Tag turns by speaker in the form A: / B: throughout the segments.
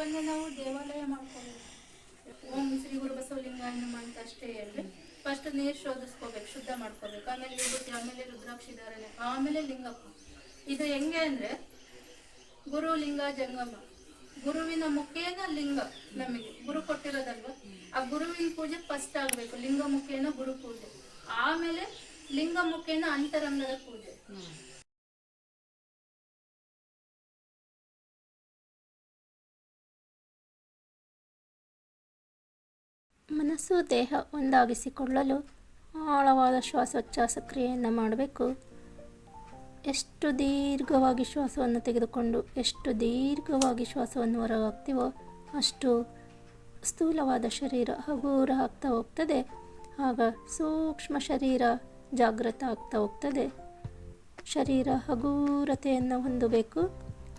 A: ಶರೀರವನ್ನು ನಾವು ದೇವಾಲಯ ಮಾಡ್ಕೋಬೇಕು ಓಂ ಶ್ರೀ ಗುರು ಬಸವಲಿಂಗ ಹನುಮಂತ ಅಷ್ಟೇ ಹೇಳ್ರಿ. ಫಸ್ಟ್ ನೀರು ಶೋಧಿಸ್ಕೋಬೇಕು, ಶುದ್ಧ ಮಾಡ್ಕೋಬೇಕು. ಆಮೇಲೆ ವಿಭೂತಿ, ಆಮೇಲೆ ರುದ್ರಾಕ್ಷಿ ಧಾರಣೆ ಆಮೇಲೆ ಲಿಂಗಪ್ಪ. ಇದು ಹೆಂಗೆ ಅಂದ್ರೆ ಗುರು ಲಿಂಗ, ಜಂಗಮ. ಗುರುವಿನ ಮುಖೇನ ಲಿಂಗ ನಮಗೆ. ಗುರು ಕೊಟ್ಟಿರೋದಲ್ವ? ಆ ಗುರುವಿನ ಪೂಜೆ ಫಸ್ಟ್ ಆಗ್ಬೇಕು. ಲಿಂಗ ಮುಖೇನ ಗುರು ಪೂಜೆ. ಆಮೇಲೆ ಲಿಂಗ ಮುಖೇನ ಅಂತರಂಗದ ಪೂಜೆ.
B: ಮನಸ್ಸು ದೇಹ ಒಂದಾಗಿಸಿಕೊಳ್ಳಲು ಆಳವಾದ ಶ್ವಾಸೋಚ್ಛ್ವಾಸ ಕ್ರಿಯೆಯನ್ನು ಮಾಡಬೇಕು. ಎಷ್ಟು ದೀರ್ಘವಾಗಿ ಶ್ವಾಸವನ್ನು ತೆಗೆದುಕೊಂಡು ಎಷ್ಟು ದೀರ್ಘವಾಗಿ ಶ್ವಾಸವನ್ನು ಹೊರಹಾಕ್ತೀವೋ ಅಷ್ಟು ಸ್ಥೂಲವಾದ ಶರೀರ ಹಗುರ ಆಗ್ತಾ ಹೋಗ್ತದೆ. ಆಗ ಸೂಕ್ಷ್ಮ ಶರೀರ ಜಾಗೃತ ಆಗ್ತಾ ಹೋಗ್ತದೆ. ಶರೀರ ಹಗೂರತೆಯನ್ನು ಹೊಂದಬೇಕು.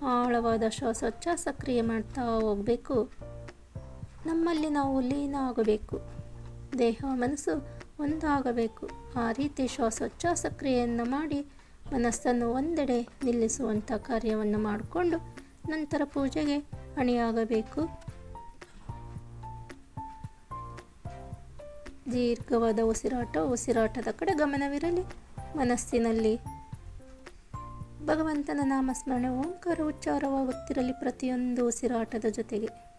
B: ಆಳವಾದ ಶ್ವಾಸೋಚ್ಛ್ವಾಸ ಕ್ರಿಯೆ ಮಾಡ್ತಾ ಹೋಗಬೇಕು. ನಮ್ಮಲ್ಲಿ ನಾವು ಲೀನ ಆಗಬೇಕು ದೇಹ, ಮನಸ್ಸು ಒಂದಾಗಬೇಕು. ಆ ರೀತಿ ಶ್ವಾಸೋಚ್ಛ್ವಾಸ ಕ್ರಿಯೆಯನ್ನು ಮಾಡಿ ಮನಸ್ಸನ್ನು ಒಂದೆಡೆ ನಿಲ್ಲಿಸುವಂಥ ಕಾರ್ಯವನ್ನು ಮಾಡಿಕೊಂಡು ನಂತರ ಪೂಜೆಗೆ ಅಣಿಯಾಗಬೇಕು. ದೀರ್ಘವಾದ ಉಸಿರಾಟ, ಉಸಿರಾಟದ ಕಡೆ ಗಮನವಿರಲಿ. ಮನಸ್ಸಿನಲ್ಲಿ ಭಗವಂತನ ನಾಮಸ್ಮರಣೆ, ಓಂಕಾರ, ಉಚ್ಚಾರವಾಗುತ್ತಿರಲಿ ಪ್ರತಿಯೊಂದು ಉಸಿರಾಟದ ಜೊತೆಗೆ.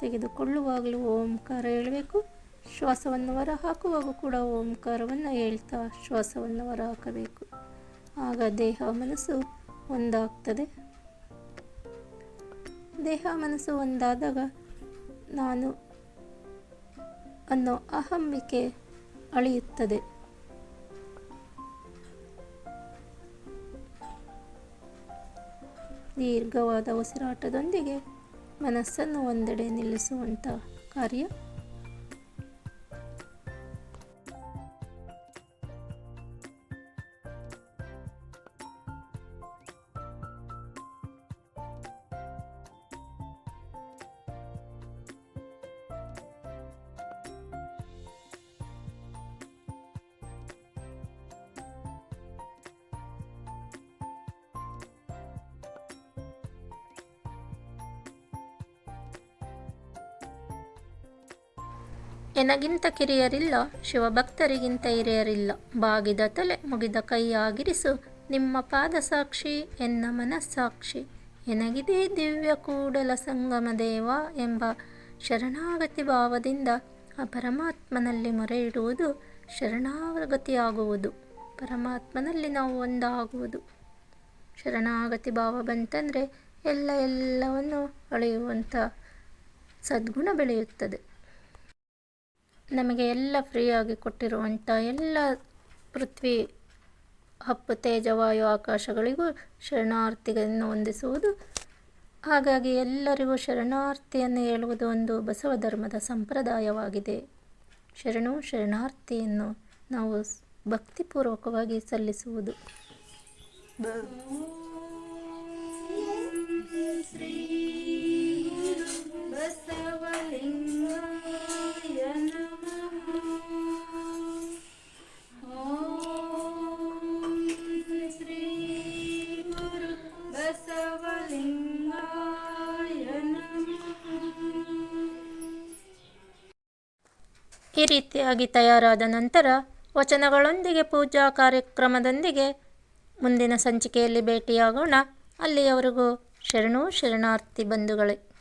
B: ತೆಗೆದುಕೊಳ್ಳುವಾಗಲೂ ಓಂಕಾರ ಹೇಳಬೇಕು. ಶ್ವಾಸವನ್ನು ಹೊರ ಹಾಕುವಾಗ ಕೂಡ ಓಂಕಾರವನ್ನು ಹೇಳ್ತಾ ಶ್ವಾಸವನ್ನು ಹೊರ ಹಾಕಬೇಕು ಆಗ ದೇಹ ಮನಸ್ಸು ಒಂದಾಗ್ತದೆ. ದೇಹ ಮನಸ್ಸು ಒಂದಾದಾಗ ನಾನು ಅನ್ನೋ ಅಹಂಬಿಕೆ ಅಳಿಯುತ್ತದೆ. ದೀರ್ಘವಾದ ಉಸಿರಾಟದೊಂದಿಗೆ ಮನಸ್ಸನ್ನು ಒಂದೆಡೆ ನಿಲ್ಲಿಸುವಂಥ ಕಾರ್ಯ. ಎನಗಿಂತ ಕಿರಿಯರಿಲ್ಲ, ಶಿವಭಕ್ತರಿಗಿಂತ ಹಿರಿಯರಿಲ್ಲ. ಬಾಗಿದ ತಲೆ ಮುಗಿದ ಕೈಯಾಗಿರಿಸು, ನಿಮ್ಮ ಪಾದ ಸಾಕ್ಷಿ ಎನ್ನ ಮನಸ್ಸಾಕ್ಷಿ. ಎನಗಿದೆ ದಿವ್ಯ ಕೂಡಲ ಸಂಗಮ ದೇವ ಎಂಬ ಶರಣಾಗತಿ ಭಾವದಿಂದ ಆ ಪರಮಾತ್ಮನಲ್ಲಿ ಮೊರೆ ಇಡುವುದು ಶರಣಾಗತಿಯಾಗುವುದು. ಪರಮಾತ್ಮನಲ್ಲಿ ನಾವು ಒಂದಾಗುವುದು. ಶರಣಾಗತಿ ಭಾವ ಬಂತಂದರೆ ಎಲ್ಲ ಎಲ್ಲವನ್ನು ಅಳೆಯುವಂಥ ಸದ್ಗುಣ ಬೆಳೆಯುತ್ತದೆ. ನಮಗೆ ಎಲ್ಲ ಫ್ರೀಯಾಗಿ ಕೊಟ್ಟಿರುವಂಥ ಎಲ್ಲ ಪೃಥ್ವಿ ಹಪ್ಪು ತೇಜವಾಯು ಆಕಾಶಗಳಿಗೂ ಶರಣಾರ್ಥಿಗಳನ್ನು ಹೊಂದಿಸುವುದು ಹಾಗಾಗಿ ಎಲ್ಲರಿಗೂ ಶರಣಾರ್ಥಿಯನ್ನು ಹೇಳುವುದು ಒಂದು ಬಸವ ಧರ್ಮದ ಸಂಪ್ರದಾಯವಾಗಿದೆ. ಶರಣು ಶರಣಾರ್ಥಿಯನ್ನು ನಾವು ಭಕ್ತಿಪೂರ್ವಕವಾಗಿ ಸಲ್ಲಿಸುವುದು.
A: ಶ್ರೀ
B: ಈ ರೀತಿಯಾಗಿ ತಯಾರಾದ ನಂತರ ವಚನಗಳೊಂದಿಗೆ ಪೂಜಾ ಕಾರ್ಯಕ್ರಮದೊಂದಿಗೆ ಮುಂದಿನ ಸಂಚಿಕೆಯಲ್ಲಿ ಭೇಟಿಯಾಗೋಣ. ಅಲ್ಲಿಯವರೆಗೂ ಶರಣು ಶರಣಾರ್ಥಿ ಬಂಧುಗಳೇ.